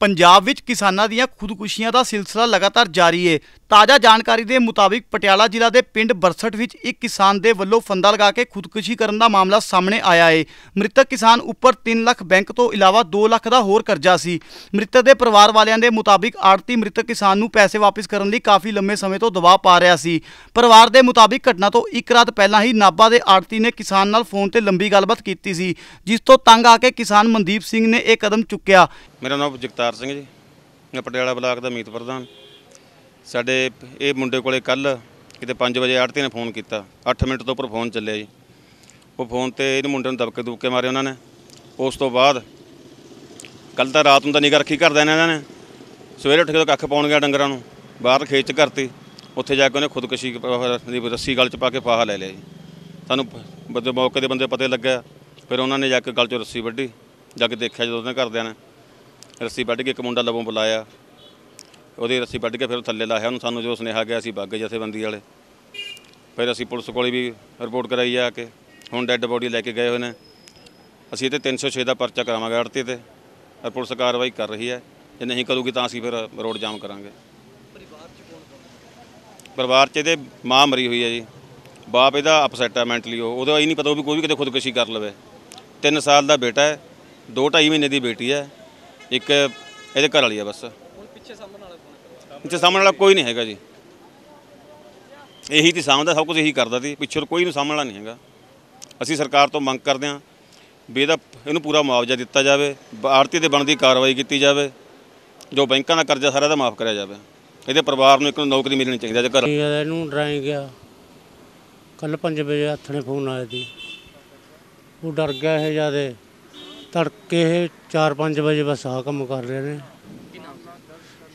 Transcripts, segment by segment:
ਪੰਜਾਬ ਵਿੱਚ ਕਿਸਾਨਾਂ ਦੀਆਂ ਖੁਦਕੁਸ਼ੀਆਂ ਦਾ ਸਿਲਸਿਲਾ ਲਗਾਤਾਰ ਜਾਰੀ ਹੈ ਤਾਜ਼ਾ ਜਾਣਕਾਰੀ ਦੇ ਮੁਤਾਬਿਕ ਪਟਿਆਲਾ ਜ਼ਿਲ੍ਹਾ ਦੇ ਪਿੰਡ ਬਰਸਟ ਵਿੱਚ ਇੱਕ ਕਿਸਾਨ ਦੇ ਵੱਲੋਂ ਫੰਦਾ ਲਗਾ ਕੇ ਖੁਦਕੁਸ਼ੀ ਕਰਨ ਦਾ ਮਾਮਲਾ ਸਾਹਮਣੇ ਆਇਆ ਹੈ ਮ੍ਰਿਤਕ ਕਿਸਾਨ ਉੱਪਰ 3 ਲੱਖ ਬੈਂਕ ਤੋਂ ਇਲਾਵਾ 2 ਲੱਖ ਦਾ ਹੋਰ ਕਰਜ਼ਾ ਸੀ। ਮ੍ਰਿਤਕ ਦੇ ਪਰਿਵਾਰ ਵਾਲਿਆਂ ਦੇ ਮੁਤਾਬਿਕ ਆੜਤੀ ਮ੍ਰਿਤਕ ਕਿਸਾਨ ਨੂੰ ਪੈਸੇ ਵਾਪਸ ਕਰਨ ਲਈ ਕਾਫੀ ਲੰਮੇ ਸਮੇਂ ਤੋਂ ਦਬਾਅ ਪਾ ਰਿਹਾ ਸੀ। ਪਰਿਵਾਰ ਦੇ ਮੁਤਾਬਿਕ ਘਟਨਾ ਤੋਂ ਇੱਕ ਰਾਤ ਪਹਿਲਾਂ ਹੀ ਨਾਭਾ ਦੇ ਆੜਤੀ ਨੇ ਕਿਸਾਨ ਨਾਲ ਫੋਨ ਤੇ ਲੰਬੀ ਗੱਲਬਾਤ ਕੀਤੀ ਸੀ, ਜਿਸ ਤੋਂ ਤੰਗ ਆ ਕੇ ਕਿਸਾਨ ਮਨਦੀਪ ਸਿੰਘ ਨੇ ਇਹ ਕਦਮ ਚੁੱਕਿਆ। ਮੇਰਾ ਨਾਮ ਜਗਤਾਰ ਸਿੰਘ ਜੀ। ਮੈਂ ਪਟਿਆਲਾ ਬਲਾਕ ਦਾ ਮੀਤ ਪ੍ਰਧਾਨ। ਸਾਡੇ ਇਹ ਮੁੰਡੇ ਕੋਲੇ ਕੱਲ ਕਿਤੇ 5 ਵਜੇ ਆੜਤੀ ਨੇ ਫੋਨ ਕੀਤਾ। 8 ਮਿੰਟ ਤੋਂ ਉੱਪਰ ਫੋਨ ਚੱਲਿਆ ਜੀ। ਉਹ ਫੋਨ ਤੇ ਇਹਨੂੰ ਮੁੰਡੇ ਨੂੰ ਦਬਕੇ ਦੁਬਕੇ ਮਾਰੇ ਉਹਨਾਂ ਨੇ। ਉਸ ਤੋਂ ਬਾਅਦ ਕੱਲ ਤਾਂ ਰਾਤ ਨੂੰ ਤਾਂ ਨਿਗਰ ਰੱਖੀ ਕਰਦਾ ਇਹਨਾਂ ਨੇ। ਸਵੇਰੇ ਉੱਠ ਕੇ ਤਾਂ ਕੱਖ ਪਾਉਣ ਗਿਆ ਡੰਗਰਾਂ ਨੂੰ। ਬਾਹਰ ਖੇਤ 'ਚ ਕਰਤੀ। ਉੱਥੇ ਜਾ ਕੇ ਉਹਨੇ ਖੁਦਕੁਸ਼ੀ ਦੀ ਰੱਸੀ ਗਲ 'ਚ ਪਾ ਕੇ ਫਾਹਾ ਲੈ ਲਿਆ ਜੀ। ਸਾਨੂੰ ਬੰਦੇ ਮੌਕੇ ਦੇ ਬੰਦੇ ਪਤੇ ਲੱਗਿਆ। ਫਿਰ ਉਹਨਾਂ ਨੇ ਜਾ ਕੇ ਗਲ 'ਚੋਂ ਰੱਸੀ ਵੱਢੀ। ਜਾ ਕੇ ਦੇਖਿਆ ਜਦੋਂ ਉਹਨੇ ਘਰਦਿਆਂ ਨੇ। ਰੱਸੀ ਵੱਢ ਕੇ ਇੱਕ ਮੁੰਡਾ ਲਵੋਂ ਬੁਲਾਇਆ। ਉਹਦੀ ਰੱਸੀ ਵੱਢ ਕੇ ਫਿਰ ਉਹ ਥੱਲੇ ਲਾਇਆ ਉਹਨੂੰ, ਸਾਨੂੰ ਜੋ ਸੁਨੇਹਾ ਗਿਆ ਅਸੀਂ ਬਾਗੇ ਜਥੇਬੰਦੀ ਵਾਲੇ। ਫਿਰ ਅਸੀਂ ਪੁਲਿਸ ਕੋਲੇ ਵੀ ਰਿਪੋਰਟ ਕਰਾਈ ਆ ਕੇ, ਹੁਣ ਡੈੱਡ ਬੋਡੀ ਲੈ ਕੇ ਗਏ ਹੋਏ ਨੇ। ਅਸੀਂ ਇਹ 'ਤੇ 306 ਦਾ ਪਰਚਾ ਕਰਾਵਾਂਗੇ ਆੜਤੀ ਤੇ ਔਰ ਪੁਲਿਸ ਕਾਰਵਾਈ ਕਰ ਰਹੀ ਹੈ। ਜੇ ਨਹੀਂ ਕਰੂਗੀ ਤਾਂ ਅਸੀਂ ਫਿਰ ਰੋਡ ਜਾਮ ਕਰਾਂਗੇ। ਪਰਿਵਾਰ 'ਚ ਇਹਦੇ ਮਾਂ ਮਰੀ ਹੋਈ ਹੈ ਜੀ। ਬਾਪ ਇਹਦਾ ਅਪਸੈਟ ਹੈ ਮੈਂਟਲੀ ਉਹ। ਉਹਦਾ ਇਹ ਨਹੀਂ ਪਤਾ ਉਹ ਵੀ ਕੋਈ ਵੀ ਕਿਤੇ ਖੁਦਕੁਸ਼ੀ ਕਰ ਲਵੇ। 3 ਸਾਲ ਦਾ ਬੇਟਾ ਹੈ 2.5 ਮਹੀਨੇ ਦੀ ਬੇਟੀ ਹੈ। ਇੱਕ ਇਹਦੇ ਘਰ ਵਾਲੀ ਹੈ ਬਸ। ਪਿੱਛੇ ਸਾਹਮਣੇ ਵਾਲਾ ਕੋਈ ਨਹੀਂ ਹੈਗਾ ਜੀ। ਇਹੀ ਤੇ ਸਾਹਮਣੇ ਸਭ ਕੁਝ ਇਹੀ ਕਰਦਾ ਸੀ। ਪਿੱਛੇ ਕੋਈ ਨੂੰ ਸਾਹਮਣੇ ਵਾਲਾ ਨਹੀਂ ਹੈਗਾ। ਅਸੀਂ ਸਰਕਾਰ ਤੋਂ ਮੰਗ ਕਰਦੇ ਹਾਂ ਵੀ ਇਹਦਾ ਇਹਨੂੰ ਪੂਰਾ ਮੁਆਵਜ਼ਾ ਦਿੱਤਾ ਜਾਵੇ ਆੜਤੀ ਤੇ ਬਣਦੀ ਕਾਰਵਾਈ ਕੀਤੀ ਜਾਵੇ ਜੋ ਬੈਂਕਾਂ ਦਾ ਕਰਜ਼ਾ ਸਾਰਾ ਦਾ ਮਾਫ ਕਰਿਆ ਜਾਵੇ। ਇਹਦੇ ਪਰਿਵਾਰ ਨੂੰ ਇੱਕ ਨੂੰ ਨੌਕਰੀ ਮਿਲਣੀ ਚਾਹੀਦੀ ਹੈ ਜੇ ਘਰ। ਇਹ ਇਹਨੂੰ ਡਰਾਈ ਗਿਆ। ਕੱਲ 5 ਵਜੇ ਹੱਥ ਨੇ ਫੋਨ ਆਇਆ ਸੀ। ਉਹ ਡਰ ਗਿਆ ਇਹ ਜਿਆਦੇ। ਤੜਕੇ ਇਹ 4-5 ਵਜੇ ਬਸ ਆ ਕੰਮ ਕਰ ਰਹੇ ਨੇ।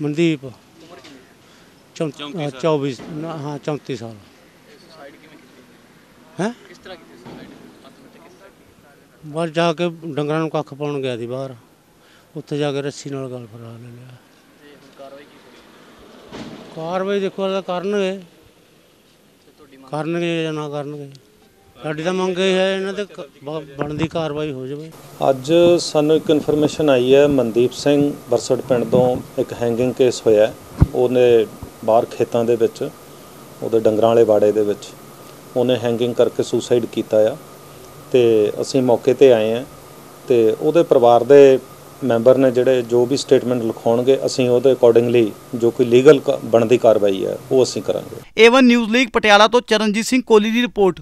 ਮਨਦੀਪ। ਚੌਂ- ਚੌਂਤੀ ਅ, 24 ਨਾ, ਹਾਂ 34 ਸਾਲ। ਹੈ? ਕਿਸ ਤਰ੍ਹਾਂ ਕੀਤੀ ਸੁਸਾਈਡ ਬਸ ਜਾ ਕੇ ਡੰਗਰਾਂ ਨੂੰ ਕੱਖ ਪਾਉਣ ਗਿਆ ਸੀ ਬਾਹਰ। ਉੱਥੇ ਜਾ ਕੇ ਰੱਸੀ ਨਾਲ ਗਲ ਫਰਾ ਲੈ ਲਿਆ। ਕਾਰਵਾਈ ਕੀ ਹੋਈ ਕਾਰਵਾਈ ਦੇਖੋ ਇਹਦਾ ਕਰਨਗੇ। ਤੇ ਤੁਹਾਡੀ ਮੰਗ ਕਰਨਗੇ ਜਾਂ ਨਾ ਕਰਨਗੇ। ਸਾਡੀ ਤਾਂ ਮੰਗ ਇਹ ਹੈ ਇਹਨਾਂ ਤੇ ਬਣਦੀ ਕਾਰਵਾਈ ਹੋ ਜਾਵੇ। ਅੱਜ ਸਾਨੂੰ ਇੱਕ ਇਨਫੋਰਮੇਸ਼ਨ ਆਈ ਹੈ ਮਨਦੀਪ ਸਿੰਘ ਬਰਸੜ ਪਿੰਡ ਤੋਂ ਇੱਕ ਹੈਂਗਿੰਗ ਕੇਸ ਹੋਇਆ। ਉਹਨੇ ਬਾਹਰ ਖੇਤਾਂ ਦੇ ਵਿੱਚ, ਉਹਦੇ ਡੰਗਰਾਂ ਵਾਲੇ ਬਾੜੇ ਦੇ ਵਿੱਚ, ਉਹਨੇ ਹੈਂਗਿੰਗ ਕਰਕੇ ਸੁਸਾਈਡ ਕੀਤਾ ਆ। ਤੇ ਅਸੀਂ ਮੌਕੇ ਤੇ ਆਏ ਆ ਤੇ ਉਹਦੇ ਪਰਿਵਾਰ ਦੇ ਮੈਂਬਰ ਨੇ ਜਿਹੜੇ ਜੋ ਵੀ ਸਟੇਟਮੈਂਟ ਲਿਖਾਉਣਗੇ, ਅਸੀਂ ਉਹਦੇ ਅਕੋਰਡਿੰਗਲੀ ਜੋ ਕੋਈ ਲੀਗਲ ਬਣਦੀ ਕਾਰਵਾਈ ਹੈ, ਉਹ ਅਸੀਂ ਕਰਾਂਗੇ। ਏਵਨ ਨਿਊਜ਼ ਲੀਗ ਪਟਿਆਲਾ ਤੋਂ ਚਰਨਜੀਤ ਸਿੰਘ ਕੋਹਲੀ ਦੀ ਰਿਪੋਰਟ।